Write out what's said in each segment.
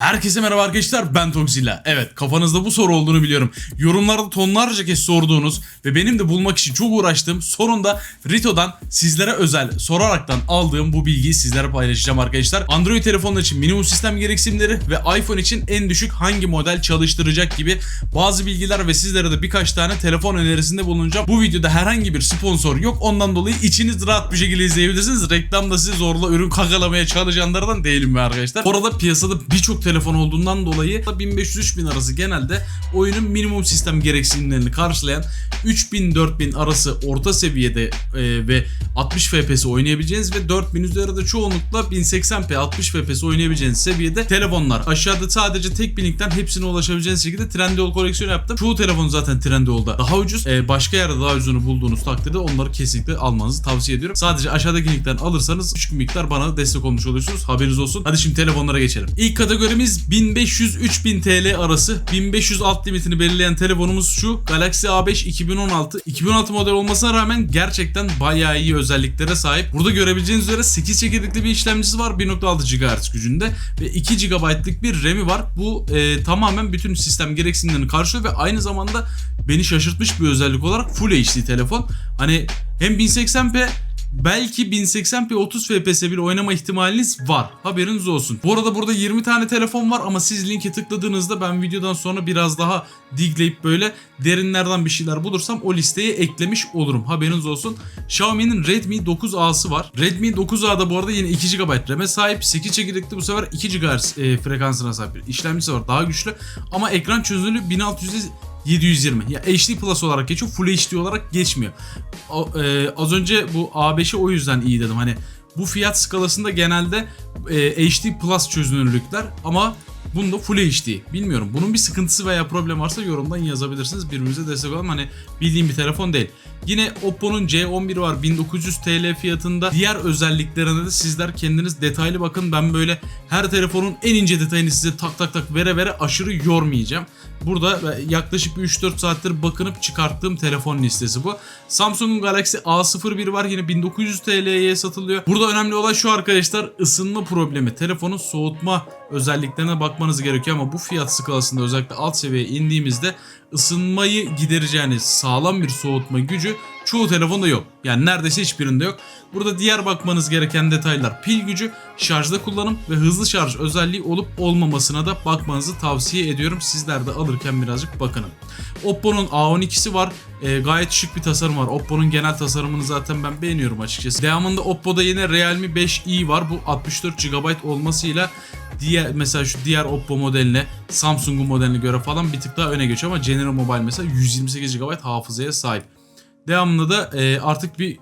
Herkese merhaba arkadaşlar ben Tokzilla. Evet kafanızda bu soru olduğunu biliyorum. Yorumlarda tonlarca kez sorduğunuz ve benim de bulmak için çok uğraştığım sonunda Rito'dan sizlere özel soraraktan aldığım bu bilgiyi sizlere paylaşacağım arkadaşlar. Android telefonlar için minimum sistem gereksinimleri ve iPhone için en düşük hangi model çalıştıracak gibi bazı bilgiler ve sizlere de birkaç tane telefon önerisinde bulunacağım. Bu videoda herhangi bir sponsor yok ondan dolayı içiniz rahat bir şekilde izleyebilirsiniz. Reklamda sizi zorla ürün kakalamaya çalışanlardan değilim ben arkadaşlar. Bu arada piyasada birçok telefon olduğundan dolayı 1500-3000 arası genelde oyunun minimum sistem gereksinimlerini karşılayan 3000-4000 arası orta seviyede e, ve 60 FPS oynayabileceğiniz ve 4000 üzeri de çoğunlukla 1080p 60 FPS oynayabileceğiniz seviyede telefonlar. Aşağıda sadece tek bir linkten hepsine ulaşabileceğiniz şekilde Trendyol koleksiyonu yaptım. Çoğu telefon zaten Trendyol'da daha ucuz. E, başka yerde daha ucuzunu bulduğunuz takdirde onları kesinlikle almanızı tavsiye ediyorum. Sadece aşağıdaki linkten alırsanız küçük miktar bana destek olmuş oluyorsunuz. Haberiniz olsun. Hadi şimdi telefonlara geçelim. İlk kategorimiz 1500-3000 TL arası. 1500 alt limitini belirleyen telefonumuz şu. Galaxy A5 2016. 2016 model olmasına rağmen gerçekten bayağı iyi özelliklere sahip. Burada görebileceğiniz üzere 8 çekirdekli bir işlemcisi var 1.6 GHz gücünde ve 2 GB'lık bir RAM'i var. Bu e, tamamen bütün sistem gereksinimlerini karşılıyor ve aynı zamanda beni şaşırtmış bir özellik olarak Full HD telefon. Hani hem 1080p belki 1080p 30 FPS bile oynama ihtimaliniz var. Haberiniz olsun. Bu arada burada 20 tane telefon var ama siz linke tıkladığınızda ben videodan sonra biraz daha digleyip böyle derinlerden bir şeyler bulursam o listeye eklemiş olurum. Haberiniz olsun. Xiaomi'nin Redmi 9A'sı var. Redmi 9A'da bu arada yine 2 GB RAM'e sahip. 8 çekirdekli bu sefer 2 GHz e, frekansına sahip bir işlemcisi var. Daha güçlü. Ama ekran çözünürlüğü 1600 720. Ya HD Plus olarak geçiyor. Full HD olarak geçmiyor. O, e, az önce bu A5'i o yüzden iyi dedim. Hani bu fiyat skalasında genelde e, HD Plus çözünürlükler ama bunda Full HD. Bilmiyorum. Bunun bir sıkıntısı veya problem varsa yorumdan yazabilirsiniz. Birbirimize destek olalım. Hani bildiğim bir telefon değil. Yine Oppo'nun C11 var 1900 TL fiyatında. Diğer özelliklerine de sizler kendiniz detaylı bakın. Ben böyle her telefonun en ince detayını size tak tak tak vere vere aşırı yormayacağım. Burada yaklaşık 3-4 saattir bakınıp çıkarttığım telefon listesi bu. Samsung'un Galaxy A01 var yine 1900 TL'ye satılıyor. Burada önemli olan şu arkadaşlar ısınma problemi. Telefonun soğutma özelliklerine bakmanız gerekiyor ama bu fiyat skalasında özellikle alt seviyeye indiğimizde ısınmayı gidereceğiniz sağlam bir soğutma gücü çoğu telefonda yok. Yani neredeyse hiçbirinde yok. Burada diğer bakmanız gereken detaylar pil gücü, şarjda kullanım ve hızlı şarj özelliği olup olmamasına da bakmanızı tavsiye ediyorum. Sizler de alırken birazcık bakının. Oppo'nun A12'si var. E, gayet şık bir tasarım var. Oppo'nun genel tasarımını zaten ben beğeniyorum açıkçası. Devamında Oppo'da yine Realme 5i var. Bu 64 GB olmasıyla diğer mesela şu diğer Oppo modeline Samsung'un modeline göre falan bir tık daha öne geçiyor ama General Mobile mesela 128 GB hafızaya sahip. Devamında da e, artık bir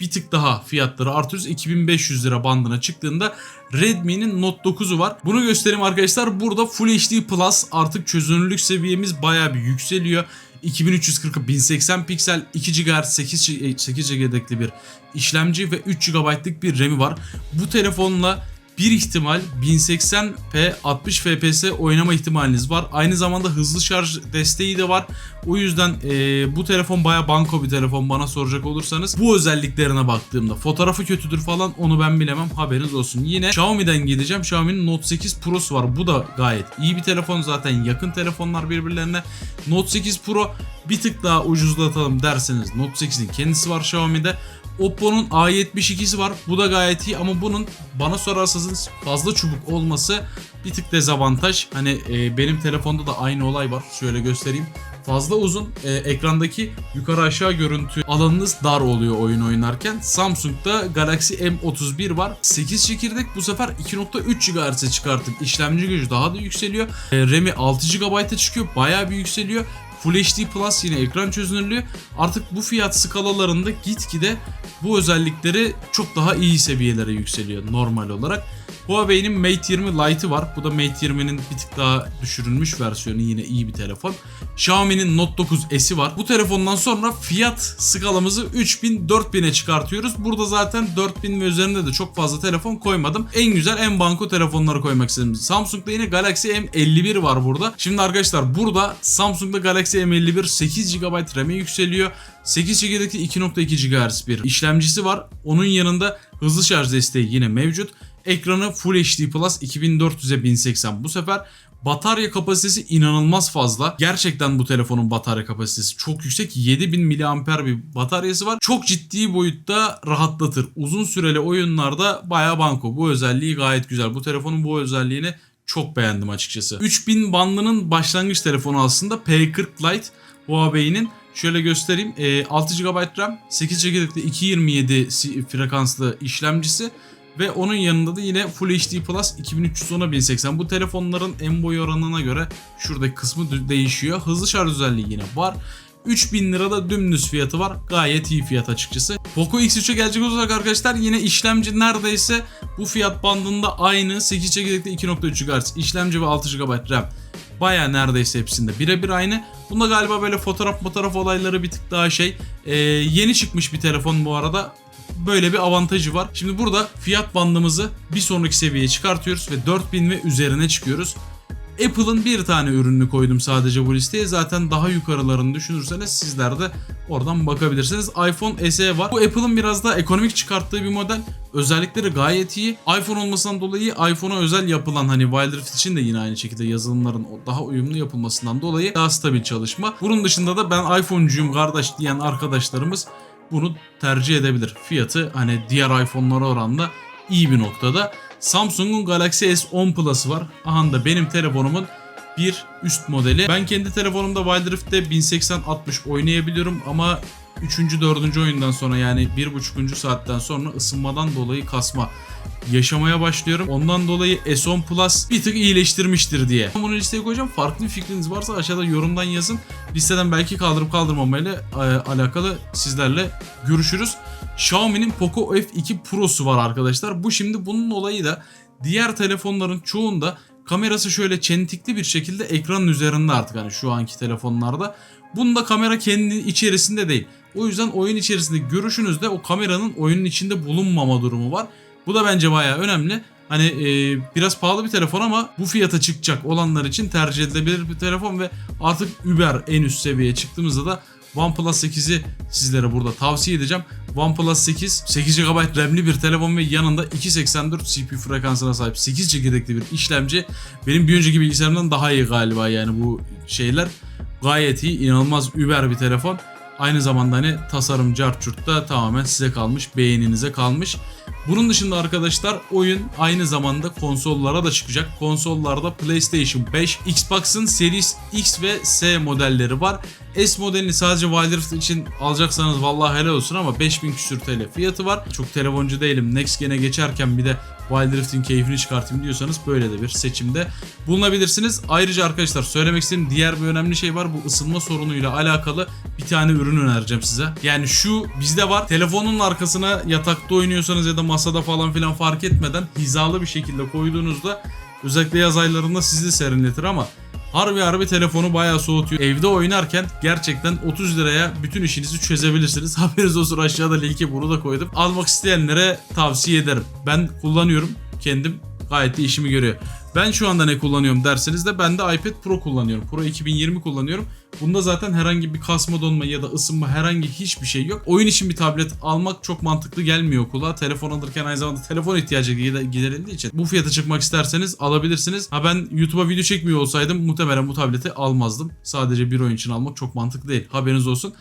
bir tık daha fiyatları artıyoruz. 2500 lira bandına çıktığında Redmi'nin Note 9'u var. Bunu göstereyim arkadaşlar. Burada Full HD Plus artık çözünürlük seviyemiz baya bir yükseliyor. 2340 1080 piksel 2 GHz 8, 8 GB'likli bir işlemci ve 3 GB'lık bir RAM'i var. Bu telefonla bir ihtimal 1080p 60 fps oynama ihtimaliniz var. Aynı zamanda hızlı şarj desteği de var. O yüzden e, bu telefon baya banko bir telefon bana soracak olursanız. Bu özelliklerine baktığımda fotoğrafı kötüdür falan onu ben bilemem haberiniz olsun. Yine Xiaomi'den gideceğim. Xiaomi'nin Note 8 Pro'su var. Bu da gayet iyi bir telefon zaten yakın telefonlar birbirlerine. Note 8 Pro bir tık daha ucuzlatalım derseniz Note 8'in kendisi var Xiaomi'de. Oppo'nun A72'si var. Bu da gayet iyi ama bunun bana sorarsanız fazla çubuk olması bir tık dezavantaj. Hani e, benim telefonda da aynı olay var. Şöyle göstereyim. Fazla uzun e, ekrandaki yukarı aşağı görüntü alanınız dar oluyor oyun oynarken. Samsung'da Galaxy M31 var. 8 çekirdek bu sefer 2.3 GHz'e çıkarttık. İşlemci gücü daha da yükseliyor. E, RAM'i 6 GB'a çıkıyor. Bayağı bir yükseliyor. Full HD Plus yine ekran çözünürlüğü. Artık bu fiyat skalalarında gitgide bu özellikleri çok daha iyi seviyelere yükseliyor normal olarak. Huawei'nin Mate 20 Lite'ı var. Bu da Mate 20'nin bir tık daha düşürülmüş versiyonu yine iyi bir telefon. Xiaomi'nin Note 9 S'i var. Bu telefondan sonra fiyat skalamızı 3000-4000'e çıkartıyoruz. Burada zaten 4000 ve üzerinde de çok fazla telefon koymadım. En güzel en banko telefonları koymak istedim. Samsung'da yine Galaxy M51 var burada. Şimdi arkadaşlar burada Samsung'da Galaxy M51 8 GB RAM'e yükseliyor. 8 çekirdekli 2.2 GHz bir işlemcisi var. Onun yanında hızlı şarj desteği yine mevcut. Ekranı Full HD Plus 2400'e 1080. Bu sefer batarya kapasitesi inanılmaz fazla. Gerçekten bu telefonun batarya kapasitesi çok yüksek. 7000 mAh bir bataryası var. Çok ciddi boyutta rahatlatır. Uzun süreli oyunlarda baya banko. Bu özelliği gayet güzel. Bu telefonun bu özelliğini çok beğendim açıkçası. 3000 bandının başlangıç telefonu aslında P40 Lite Huawei'nin Şöyle göstereyim. Ee, 6 GB RAM, 8 çekirdekli 227 si- frekanslı işlemcisi ve onun yanında da yine Full HD Plus 2310'a 1080. Bu telefonların en boy oranına göre şuradaki kısmı değişiyor. Hızlı şarj özelliği yine var. 3000 lirada dümdüz fiyatı var. Gayet iyi fiyat açıkçası. Poco X3'e gelecek olursak arkadaşlar yine işlemci neredeyse bu fiyat bandında aynı. 8 çekirdekli 2.3 GHz işlemci ve 6 GB RAM. Baya neredeyse hepsinde birebir aynı. Bunda galiba böyle fotoğraf fotoğraf olayları bir tık daha şey. Ee, yeni çıkmış bir telefon bu arada. Böyle bir avantajı var. Şimdi burada fiyat bandımızı bir sonraki seviyeye çıkartıyoruz ve 4000 ve üzerine çıkıyoruz. Apple'ın bir tane ürününü koydum sadece bu listeye. Zaten daha yukarılarını düşünürseniz sizler de oradan bakabilirsiniz. iPhone SE var. Bu Apple'ın biraz daha ekonomik çıkarttığı bir model. Özellikleri gayet iyi. iPhone olmasından dolayı iPhone'a özel yapılan hani Wild Rift için de yine aynı şekilde yazılımların daha uyumlu yapılmasından dolayı daha stabil çalışma. Bunun dışında da ben iPhone'cuyum kardeş diyen arkadaşlarımız bunu tercih edebilir. Fiyatı hani diğer iPhone'lara oranla iyi bir noktada. Samsung'un Galaxy S10 Plus'ı var. Aha da benim telefonumun bir üst modeli. Ben kendi telefonumda Wild Rift'te 1080-60 oynayabiliyorum ama 3. 4. oyundan sonra yani 1.5. saatten sonra ısınmadan dolayı kasma yaşamaya başlıyorum. Ondan dolayı S10 Plus bir tık iyileştirmiştir diye. Bunu listeye koyacağım. Farklı bir fikriniz varsa aşağıda yorumdan yazın. Listeden belki kaldırıp kaldırmamayla e, alakalı sizlerle görüşürüz. Xiaomi'nin Poco F2 Pro'su var arkadaşlar. Bu şimdi bunun olayı da diğer telefonların çoğunda kamerası şöyle çentikli bir şekilde ekranın üzerinde artık hani şu anki telefonlarda. Bunda kamera kendi içerisinde değil. O yüzden oyun içerisinde görüşünüzde o kameranın oyunun içinde bulunmama durumu var. Bu da bence bayağı önemli. Hani e, biraz pahalı bir telefon ama bu fiyata çıkacak olanlar için tercih edilebilir bir telefon ve artık Uber en üst seviyeye çıktığımızda da OnePlus 8'i sizlere burada tavsiye edeceğim. OnePlus 8 8 GB RAM'li bir telefon ve yanında 2.84 CPU frekansına sahip 8 çekirdekli bir işlemci. Benim bir önceki bilgisayarımdan daha iyi galiba yani bu şeyler. Gayet iyi, inanılmaz über bir telefon. Aynı zamanda hani tasarım carçurt da tamamen size kalmış, beğeninize kalmış. Bunun dışında arkadaşlar oyun aynı zamanda konsollara da çıkacak. Konsollarda PlayStation 5, Xbox'ın Series X ve S modelleri var. S modelini sadece Wild Rift için alacaksanız vallahi helal olsun ama 5000 küsür TL fiyatı var. Çok telefoncu değilim. Next Gen'e geçerken bir de Wild Rift'in keyfini çıkartayım diyorsanız böyle de bir seçimde bulunabilirsiniz. Ayrıca arkadaşlar söylemek istediğim diğer bir önemli şey var. Bu ısınma sorunuyla alakalı bir tane ürün önereceğim size. Yani şu bizde var. Telefonun arkasına yatakta oynuyorsanız ya da masada falan filan fark etmeden hizalı bir şekilde koyduğunuzda özellikle yaz aylarında sizi serinletir ama Harbi harbi telefonu bayağı soğutuyor. Evde oynarken gerçekten 30 liraya bütün işinizi çözebilirsiniz. Haberiniz olsun aşağıda linki bunu da koydum. Almak isteyenlere tavsiye ederim. Ben kullanıyorum kendim gayet de işimi görüyor. Ben şu anda ne kullanıyorum derseniz de ben de iPad Pro kullanıyorum. Pro 2020 kullanıyorum. Bunda zaten herhangi bir kasma donma ya da ısınma herhangi hiçbir şey yok. Oyun için bir tablet almak çok mantıklı gelmiyor kulağa. Telefon alırken aynı zamanda telefon ihtiyacı gide- giderildiği için bu fiyata çıkmak isterseniz alabilirsiniz. Ha ben YouTube'a video çekmiyor olsaydım muhtemelen bu tableti almazdım. Sadece bir oyun için almak çok mantıklı değil. Haberiniz olsun.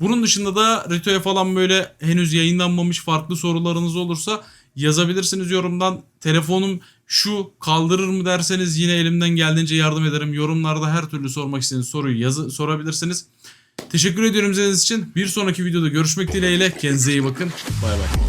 Bunun dışında da Rito'ya falan böyle henüz yayınlanmamış farklı sorularınız olursa yazabilirsiniz yorumdan. Telefonum şu kaldırır mı derseniz yine elimden geldiğince yardım ederim. Yorumlarda her türlü sormak istediğiniz soruyu yazı sorabilirsiniz. Teşekkür ediyorum izlediğiniz için. Bir sonraki videoda görüşmek dileğiyle. Kendinize iyi bakın. Bay bay.